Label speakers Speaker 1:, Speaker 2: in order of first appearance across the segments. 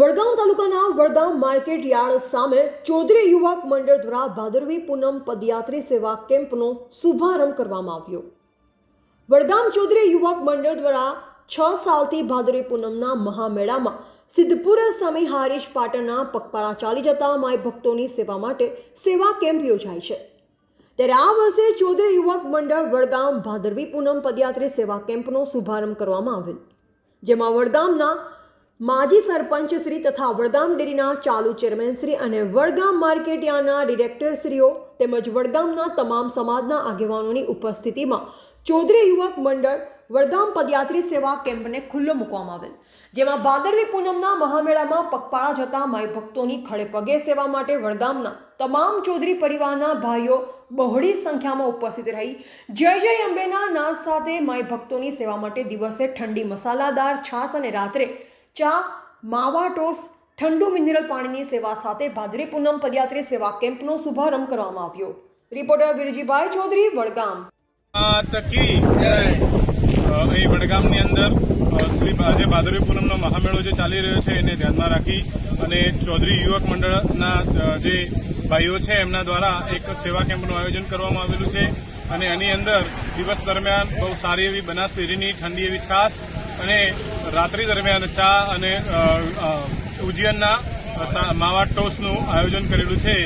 Speaker 1: વડગામ તાલુકાના Vadgam market yard સામે ચૌધરી યુવક મંડળ દ્વારા ભાદરવી પૂનમ પદયાત્રી સેવા કેમ્પનો શુભારંભ કરવામાં આવ્યો. વડગામ ચૌધરી યુવક મંડળ દ્વારા છ સાલથી ભાદરવી પૂનમના મહામેળામાં સિદ્ધપુર સામે હારીશ પાટણના પગપાળા ચાલી જતા માય ભક્તોની સેવા માટે સેવા કેમ્પ યોજાય છે. ત્યારે આ વર્ષે ચૌધરી યુવક મંડળ વડગામ ભાદરવી પૂનમ પદયાત્રી સેવા કેમ્પનો શુભારંભ કરવામાં આવેલ. જેમાં વડગામના માજી સરપંચ શ્રી તથા વડગામ ડેરીના ચાલુ ચેરમેન શ્રી અને વડગામ માર્કેટયાર્ડના ડિરેક્ટરશ્રીઓ તેમજ વડગામના તમામ સમાજના આગેવાનોની ઉપસ્થિતિમાં ચૌધરી યુવક મંડળ વડગામ પદયાત્રી સેવા કેમ્પને ખુલ્લો મૂકવામાં આવેલ, જેમાં ભાદરવી પૂનમના મહામેળામાં પગપાળા જતા માય ભક્તોની ખડે પગે સેવા માટે વડગામના તમામ ચૌધરી પરિવારના ભાઈઓ બહોળી સંખ્યામાં ઉપસ્થિત રહી. જય જય અંબેના નાદ સાથે માય ભક્તોની સેવા માટે દિવસે ઠંડી મસાલાદાર છાશ અને રાત્રે ચા, માવા ટોસ ઠંડુ મિનરલ પાણીની સેવા સાથે ભાદરી પૂનમ પદયાત્રી સેવા કેમ્પનો શુભારંભ કરવામાં આવ્યો. રિપોર્ટર વિરજીભાઈ ચૌધરી, વડગામ.
Speaker 2: અહીં વડગામની અંદર શ્રી આજે ભાદરવી પૂનમનો મહામેળો જે ચાલી રહ્યો છે એને ધ્યાનમાં રાખી અને ચૌધરી યુવક મંડળના જે ભાઈઓ છે એમના દ્વારા એક સેવા કેમ્પનું આયોજન કરવામાં આવેલું છે. અને એની અંદર દિવસ દરમિયાન બહુ સારી એવી બનાસ ડેરીની ઠંડી એવી છાશ અને રાત્રિ દરમિયાન ચા અને ઉજ્જૈનના માવા ટોસનું આયોજન કરેલું છે.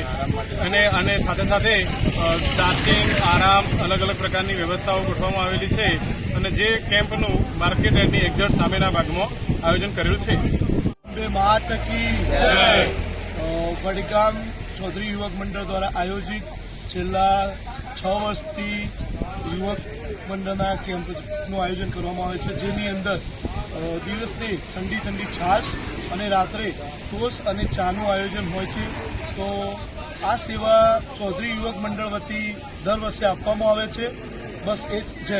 Speaker 2: અને અને સાથે સાથે ચાર્જિંગ આરામ અલગ અલગ પ્રકારની વ્યવસ્થાઓ ગોઠવવામાં આવેલી છે. અને જે કેમ્પનું માર્કેટ યાર્ડની એક્ઝેટ સામેના ભાગમાં આયોજન કરેલું છે.
Speaker 3: વડગામ ચૌધરી યુવક મંડળ દ્વારા આયોજિત છેલ્લા છ વર્ષથી યુવક મંડળના કેમ્પનું આયોજન કરવામાં આવે છે, જેની અંદર દિવસની ઠંડી ઠંડી છાશ અને રાત્રે ટોસ અને ચાનું આયોજન હોય છે. તો આ સેવા ચૌધરી યુવક મંડળ વતી દર વર્ષે આપવામાં આવે છે. બસ એ જ જય